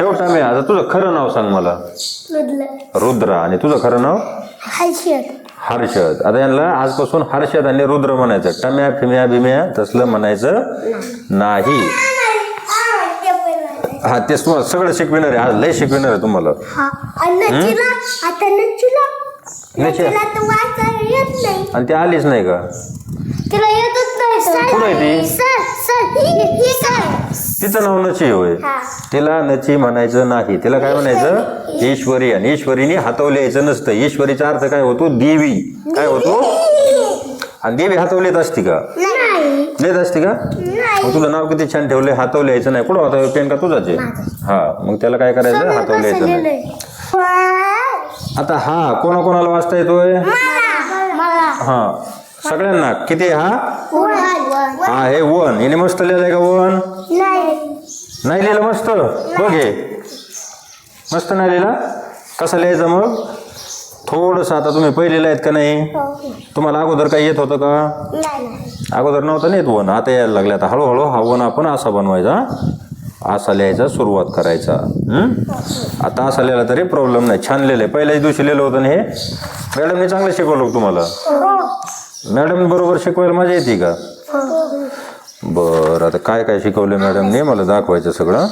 शेवटा मी आता तुझं खरं नाव सांग मला. रुद्र. आणि तुझं खरं नाव? हर्षद. आता यांना आजपासून हर्षद आणि रुद्र म्हणायचं. टम्या फिम्या बिम्या तसलं म्हणायचं नाही. हा ते तुम्हाला सगळं शिकविणार आहे. आज लय शिकविणार आहे तुम्हाला. आणि ती आलीच नाही का? तिला येतच नाही. सर कुठं आहे ती? तिचं नाव नची होय. तिला नची म्हणायचं नाही. तिला काय म्हणायचं? ईश्वरी. आणि ईश्वरीने हातवले यायचं नसतं. ईश्वरीचा अर्थ काय होतो? देवी. काय होतो? आणि देवी हातवलेत असती का? नाही. लेत असती का? मग तुझं नाव किती छान ठेवले हातवले यायचं नाही. कुठं होता पेन का तुझाच? हा. मग त्याला काय करायचं? हातवले यायचं नाही. आता हा कोणा कोणाला वाचता येतोय? हा. सगळ्यांना. किती आहे हा? हा हे वन. याने मस्त लिहिलंय का वन? नाही. नाही लिहिलं मस्त? बघ हे. मस्त नाही लिहिला? कसं लिहायचं मग? थोडंसं आता तुम्ही पहिलेलं आहेत का नाही? तुम्हाला अगोदर काही येत होतं का? अगोदर नव्हतं नाही येत वन. आता यायला लागले. आता हळूहळू हा वन आपण असा बनवायचा. असा लिहायचा सुरुवात करायचा. हं? आता असा लिहिला तरी प्रॉब्लेम नाही. छान लिहिलंय. पहिल्याच दिवशी लिहिलं होतं ना हे. मॅडमने चांगलं शिकवलं तुम्हाला? मॅडम बरोबर शिकवायला मजा येते का? बरं आता काय काय शिकवलं मॅडमने मला दाखवायचं सगळं.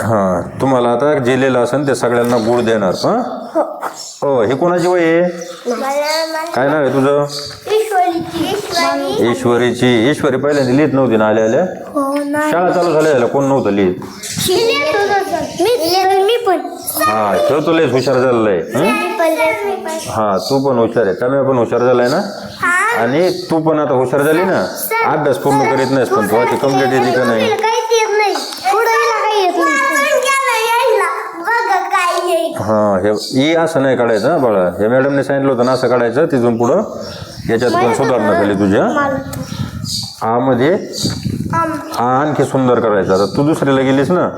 हां तुम्हाला आता जे लिहिलं असेल ते सगळ्यांना गुळ देणार हां? हो. हे कोणाची वय आहे? काय नाव आहे तुझं? ईश्वरीची. ईश्वरी ईश्वरीची. ईश्वरी पहिल्यांदा लिहित नव्हती ना आल्या आल्या? हो नाही शाळा चालू झाल्या झाल्या कोण नव्हतं लिहित मी मी पण. हा तो तो लयच हुशार झालेला आहे. हं? हा तू पण हुशार आहे. टम्या पण हुशार झालाय ना? हा. आणि तू पण आता हुशार झाली ना? अभ्यास पूर्ण करीत नाहीस पण तू. अशी कंप्लीट येते का नाही. काहीच येत नाही. पुढे काही येत नाही. बघा काय येईल. हा हे ई असं नाही काढायचं बाळा. हे मॅडमने सांगितलं होतं ना असं काढायचं तिथून पुढं. याच्यात पण सुधारणा झाली तुझ्या? आ मध्ये आ आणखी सुंदर करायचं. आता तू दुसरीला गेलीस ना?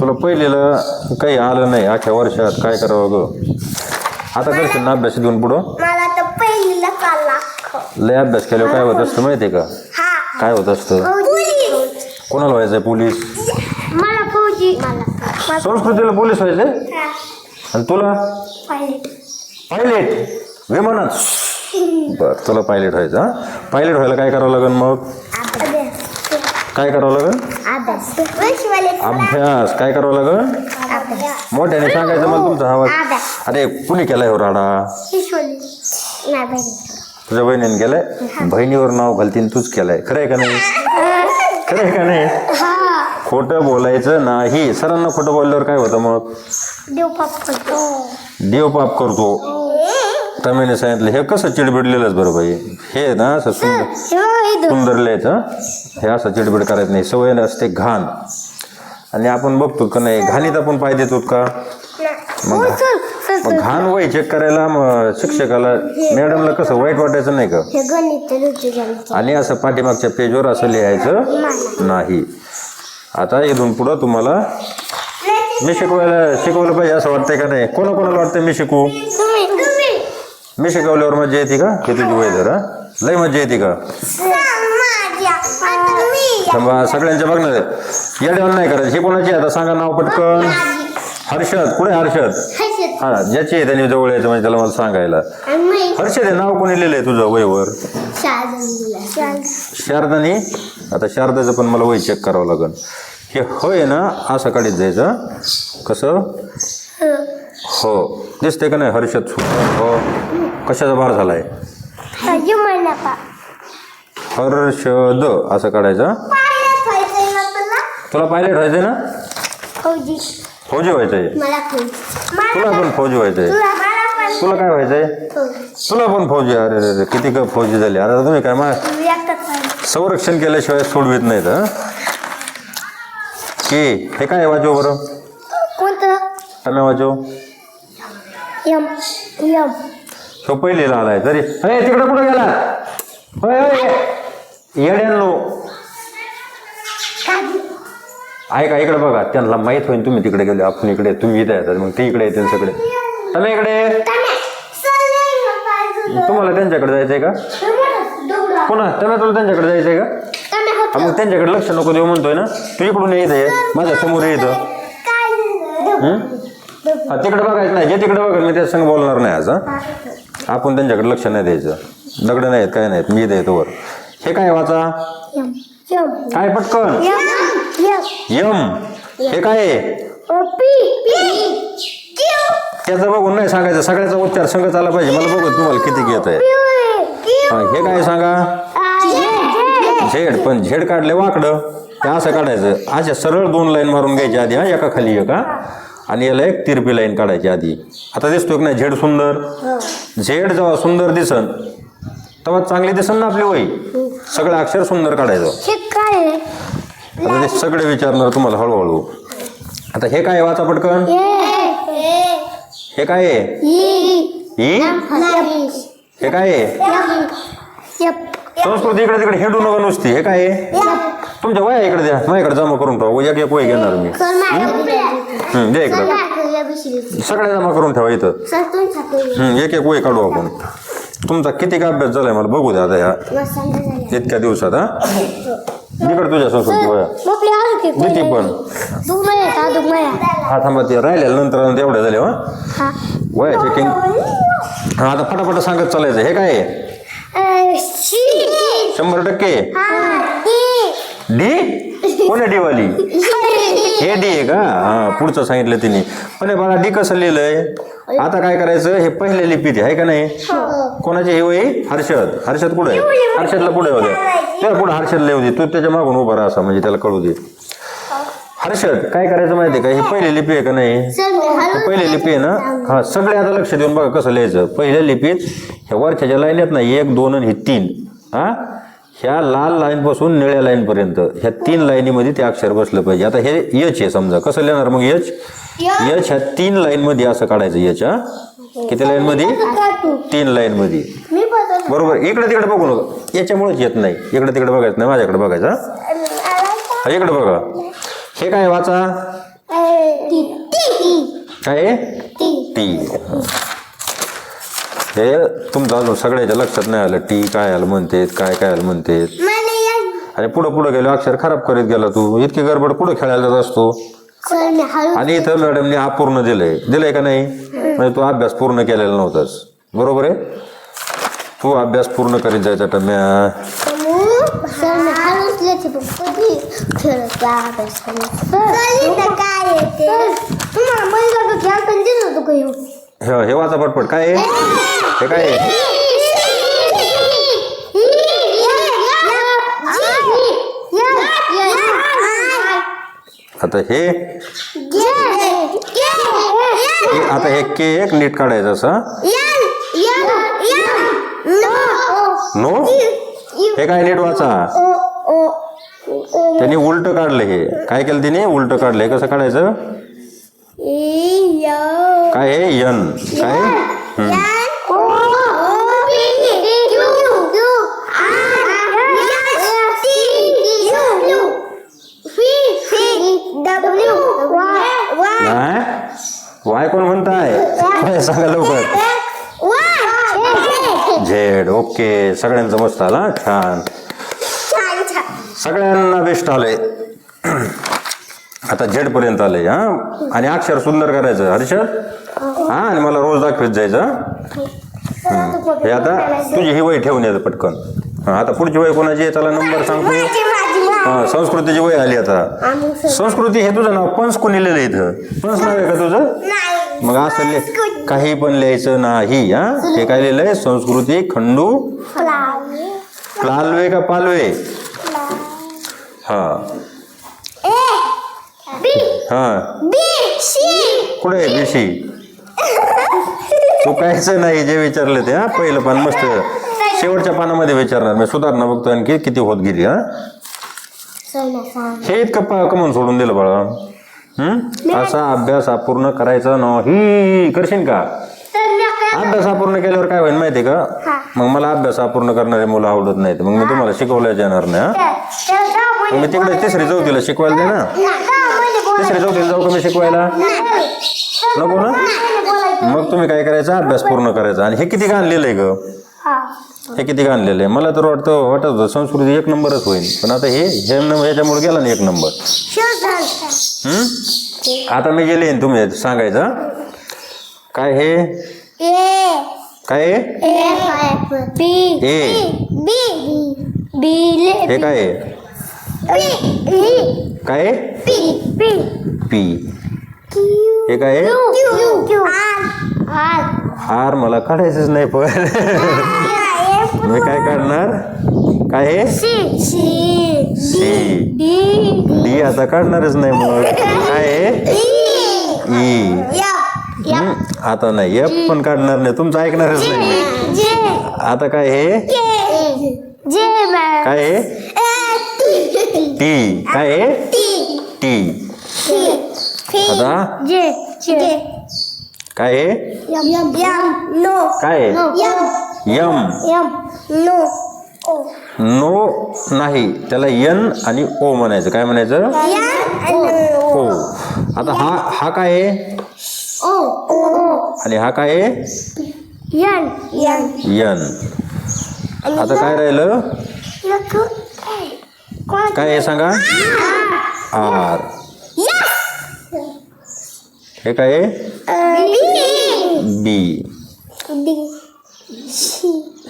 तुला पहिलेला काही आलं नाही अख्ख्या वर्षात. काय करावं ग? आता करशील ना अभ्यास घेऊन पुढं. लय अभ्यास केल्यावर काय होत असतं माहिती आहे का काय होत असतं? कोणाला व्हायचंय पोलीस? संस्कृतीला पोलीस व्हायचंय? आणि तुला? पायलट. पायलट? विमानात. बर तुला पायलट व्हायचं हा? पायलट व्हायला काय करावं लागेल मग? काय करावं लागेल अभ्यास. काय करावं लागेल मोठ्याने सांगायचं मला तुमचा आवाज. अरे कुणी केलाय हो राडा? तुझ्या बहिणीने केलाय? बहिणीवर नाव घालतीन तूच केलाय. खरं आहे का नाही? खरं आहे का नाही? खोटं बोलायचं नाही. सरांना खोटं बोलल्यावर काय होतं मग? देव पाप करतो. देव पाप करतो. तमीने सांगितलं हे कसं चिडबिडलेलंच बरं बाई? हे ना असं सुंदर सुंदर लिहायचं हे असं चिडबिड करायचं नाही. सवय असते घाण. आणि आपण बघतो का नाही घाणीत आपण पाय देतो का? मग मग घाण वय चेक करायला मग शिक्षकाला मॅडमला कसं वाईट वाटायचं नाही का? हे आणि असं पाठीमागच्या पेजवर असं लिहायचं नाही. आता इथून पुढं तुम्हाला मी शिकवायला शिकवलं पाहिजे असं वाटतंय का नाही? कोणा कोणाला वाटतंय मी शिकू मी शिकवल्यावर मजा येते का? हे तुझी वय जरा. लय मजा येते का? थांबा सगळ्यांच्या बघणार येड्यावर नाही करायचं. हे कोणाची? आता सांगा नाव पटकन. हर्षद. कुठे हर्षद? हा ज्याची आहे त्यांनी जवळ यायचं म्हणजे त्याला मला सांगायला. हर्षद हे नाव कोणी लिहिलंय तुझं वयवर? शारदानी आता शारदाचं पण मला वय चेक करावं लागेल हे होय ना असं काढीत जायचं. कसं? हो. दिसते का नाही हर्षद हो. कशाचा बार झालाय? का हर्षद असं काढायचं ना तुला? तुला पायलट व्हायचंय ना? फौजी. फौजी व्हायचंय. मला फौजी तुला पण. फौजी व्हायचंय. तुला मला पण. तुला काय व्हायचंय? फौजी. तुला पण फौजी. अरे रे रे किती का फौजी झाली. आता तुम्ही काय मा तुम्ही एकटाच पाहिजे संरक्षण केल्याशिवाय सोडवित नाहीत हं? की? हे काय वाजव बरं? कोणतं? टम्या वाजव? Yum yum. तो पहिलेला आलाय तरी अरे तिकडे कुठं गेला? होय होय. येड्यांनो ऐका इकडे बघा. त्यांना माहीत होईल तुम्ही तिकडे गेले आपण इकडे तुम्ही इथे येतात मग ते इकडे येतील सगळे. तुम्ही इकडे. तुम्हाला त्यांच्याकडे जायचंय का? पुन्हा त्याला तुला त्यांच्याकडे जायचंय का? मग त्यांच्याकडे लक्ष नको देऊ म्हणतोय ना. तू इकडून येत माझ्यासमोर येतं हं? हा तिकडे बघायचं नाही. जे तिकडे बघायला मी त्या संग बोलणार नाही आज हा. आपण त्यांच्याकडे लक्ष नाही द्यायचं. दगड नाहीत काय नाहीत. मी देतो वर. हे काय वाचा? काय पटकन? यम. हे काय आहे? त्याचं बघून नाही सांगायचं. सगळ्याचा उच्चार संगत आला पाहिजे. मला बघू तुम्हाला किती घेत आहे. हा, हे काय सांगा? झेड पण झेड काढले वाकडं. ते असं काढायचं. अशा सरळ दोन लाईन मारून घ्यायची आधी हा एका खाली एका आणि याला एक तिरपी लाईन काढायची आधी. आता दिसतोय की नाही? झेड सुंदर. झेड जेव्हा सुंदर दिसन तेव्हा चांगली दिसन ना आपली वही? सगळं अक्षर सुंदर काढायचं. हे काय आहे? आता ते सगळे विचारणार तुम्हाला हळूहळू. आता हे काय आहे वाचा पटकन? हे. काय आहे? ही हे काय आहे? संस्कृती इकडे तिकडे हेडू नका नुसती हे काय? आहे तुमच्या वया इकडे द्या माझ्याकडे जमा करून ठेवा एक एक वय घेणार मी. हं, द्या इकडं. सगळ्या जमा करून ठेवा इथं. हं, एक एक वय काढू आपण. तुमचा किती का अभ्यास झालाय मला बघू द्या आता या. इतक्या दिवसात हा? इकडे तुझ्या संस्कृती वया. किती पण. हा थांबा ते राहिलेल्या नंतर एवढ्या झाले हा? वया चेकिंग हा आता फटाफट सांगत चालायचं हे काय? आहे शंभर टक्के? डी? कोण डी वाली हे डी आहे का? हा पुढचं सांगितलं तिने. पण हे बाळा डी कसं लिहिलंय? आता काय करायचं? हे पहिले लिपीत आहे का नाही? कोणाची? हे वही हर्षद. हर्षद कुठे हर्षदला पुढे होते त्या पुढे हर्षदला येऊ दे. तू त्याच्या मागून उभा राहा असा म्हणजे त्याला कळू दे. हर्षद काय करायचं माहिती आहे का? हे पहिली लिपी आहे का नाही? पहिली लिपी आहे ना? हा सगळे आता लक्ष देऊन बघा कसं लिहायचं. पहिल्या लिपीत ह्या वरच्या ज्या लाईन ना एक दोन आणि हे तीन. हा? ह्या लाल लाईन पासून निळ्या लाईन पर्यंत ह्या तीन लाईनीमध्ये ते अक्षर बसलं पाहिजे. आता हे यच आहे समजा. कसं लिहिणार मग यच? यच. ह्या तीन लाईन मध्ये असं काढायचं यच हा? किती लाईन मध्ये तीन लाईन मध्ये मी बदल बरोबर. इकडे तिकडे बघू नका. याच्यामुळेच येत नाही. इकडे तिकडे बघायचं नाही. माझ्याकडे बघायचं? हा इकडे बघा. हे काय वाचा काय? टी हे तुमचं अजून सगळ्याच्या लक्षात नाही आलं टी काय आलं म्हणते काय काय आलं म्हणते आणि पुढं पुढं गेलो अक्षर खराब करीत गेला तू इतकी गडबड कुठं खेळायला जात असतो आणि इथं मॅडमने अपूर्ण दिलंय दिलंय का नाही म्हणजे तू अभ्यास पूर्ण केलेला नव्हतास बरोबर आहे तू अभ्यास पूर्ण करीत जायचा टम्या हे हे वाचा पटपट काय हे काय आता हे हे- आता हे के एक नीट काढायचं असं नो हे काय नीट वाचा त्यांनी उलट काढलं हे. काय केलं तिने? उलट काढलं. कसं काढायचं? काय हे? यन. काय वाय. कोण म्हणताय? सांगा लवकर. झेड. ओके. सगळ्यांचं मस्त आला छान. सगळ्यांना बेस्ट आलंय. आता झेड पर्यंत आलंय हा? आणि अक्षर सुंदर करायचं. हर्षद हा आणि मला रोज दाखवत जायचं हं. आता तुझी ही वय ठेवून येतं पटकन. हा आता पुढची वय कोणाची आहे? त्याला नंबर सांगतो. हा संस्कृतीची वय आली आता. संस्कृती हे तुझं नाव पंच कोणी लिहिलं इथं? पंच नाव आहे का तुझं? मग असं लिह. काही पण लिहायचं नाही हा? हे काय लिहिलंय? संस्कृती खंडू प्लालवे का पालवे? हा. हा. कुठे आहे बिशी तू कायचं नाही जे विचारले ते हा पहिलं पान मस्त. शेवटच्या पानामध्ये विचारणार. मी सुधारणा बघतो आणखी किती होत गेली हा. हे इतकं पा कमवून सोडून दिलं बाळा. हम्म? असा अभ्यास अपूर्ण करायचा नाही. करशील का? अभ्यास अपूर्ण केल्यावर काय होईल माहिती का? मग मला अभ्यास अपूर्ण करणारे मुलं आवडत नाहीत. मग मी तुम्हाला शिकवल्याच येणार नाही हा? मग मी तिकडे तिसरी चौथीला शिकवायला दे ना. तिसरी चौथीला जाऊ का मी शिकवायला? नको ना? मग तुम्ही काय करायचं? अभ्यास पूर्ण करायचा. आणि हे किती घाण लिहिलंय ग? हे. किती आणलेलं आहे मला तर वाटतं वाटत होतं संस्कृती एक नंबरच होईल. पण आता हे हे नंबर याच्यामुळे गेला ना एक नंबर. हम्म? आता मी गेले तुम्ही सांगायचं? काय हे? काय ए. बी. ए. बी. बी. हे काय आहे? बी. बी. काय आहे? पी. हे काय आहे? क्यू. क्यू. आर. आर. हार मला काढायचंच नाही पण. मी काय काढणार? काय आहे? C. C. C. D. D. आता काढणारच नाही मग. काय आहे? ई. या? आता नाही. एफ पण काढणार नाही. तुमचं ऐकणारच नाही. आता काय हे? के जे मॅ काय आहे टी काय आहे टी आता? जे जे काय आहे यम यम नो काय आहे yum yum no oh no नाही. त्याला यन आणि ओ म्हणायचं. काय म्हणायचं? ओ आता हा हा काय आहे ओ आणि हा काय आहे? N N. यन. आता काय राहिलं? काय आहे सांगा? आर. हे काय आहे? बी.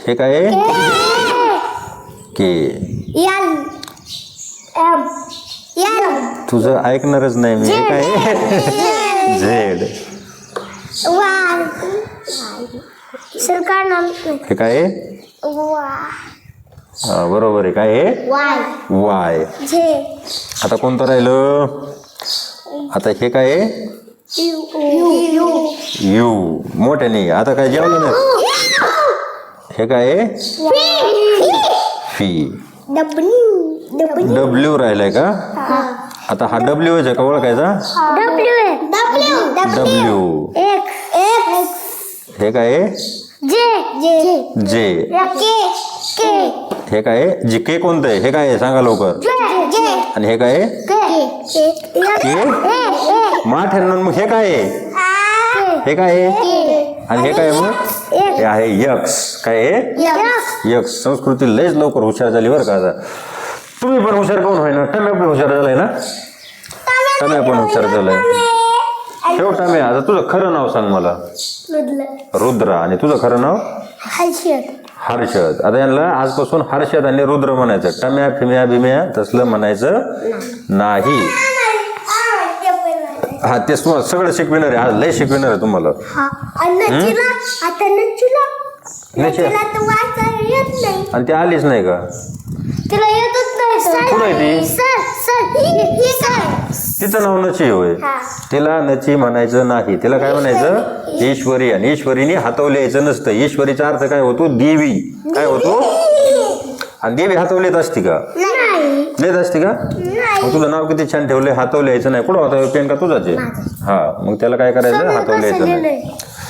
हे काय के. L M. एल तुझं ऐकणारच नाही मी. हे काय झेड. हे काय? आहे हा, बरोबर आहे. काय आहे वाय. वाय. जे आता कोणतं राहिलं? आता हे काय आहे यू. यू. यू. मोठ्याने. आता काय जेवलं नाही? हे काय आहे फी. डब्ल्यू. डब्ल्यू. डब्ल्यू राहिलाय का? आता हा डब्ल्यू आहे का? ओळखायचा? डब्ल्यू एक्स एक्स हे काय आहे? जे जे जे के के हे काय आहे? जी के कोणतं आहे? हे काय आहे? सांगा लवकर. जे आणि हे काय आहे? के के के माठ्यांना मग हे काय आहे? हे. काय आहे? आणि हे काय आहे मग? हे आहे यक्स काय आहे? यक्स संस्कृती लयच लवकर हुशार झाली बरं का आता. तुम्ही पण हुशार कोण होय ना? टम्या पण हुशार झालाय ना? टम्या पण हुशार झालाय. ठेव टाम्या आता तुझं खरं नाव सांग मला. रुद्र. आणि तुझं खरं नाव? हर्षद. आता यांना आजपासून हर्षद आणि रुद्र म्हणायचं. टम्या फिम्या बिम्या तसलं म्हणायचं नाही. हा ते स्व- सगळं शिकविणार आहे. आज लय शिकविणार आहे तुम्हाला. आता नचिला. नची- नचिला तर वाचायला येत नाही. आणि ती आलीच नाही का? तिला नाही कुठं आहे ती? Sir sir sir. तिचं नाव नची होय. तिला नची म्हणायचं नाही. तिला काय म्हणायचं? ईश्वरी. आणि ईश्वरीने हातवले यायचं नसतं. ईश्वरीचा अर्थ काय होतो? देवी. काय होतो? आणि देवी हातवलेत असती का? लेत असती का? मग तुझं नाव किती छान ठेवले हातवले यायचं नाही. कुठं होता पेन का तुझाच? आहे हा. मग त्याला काय करायचं? हातवले यायचं नाही.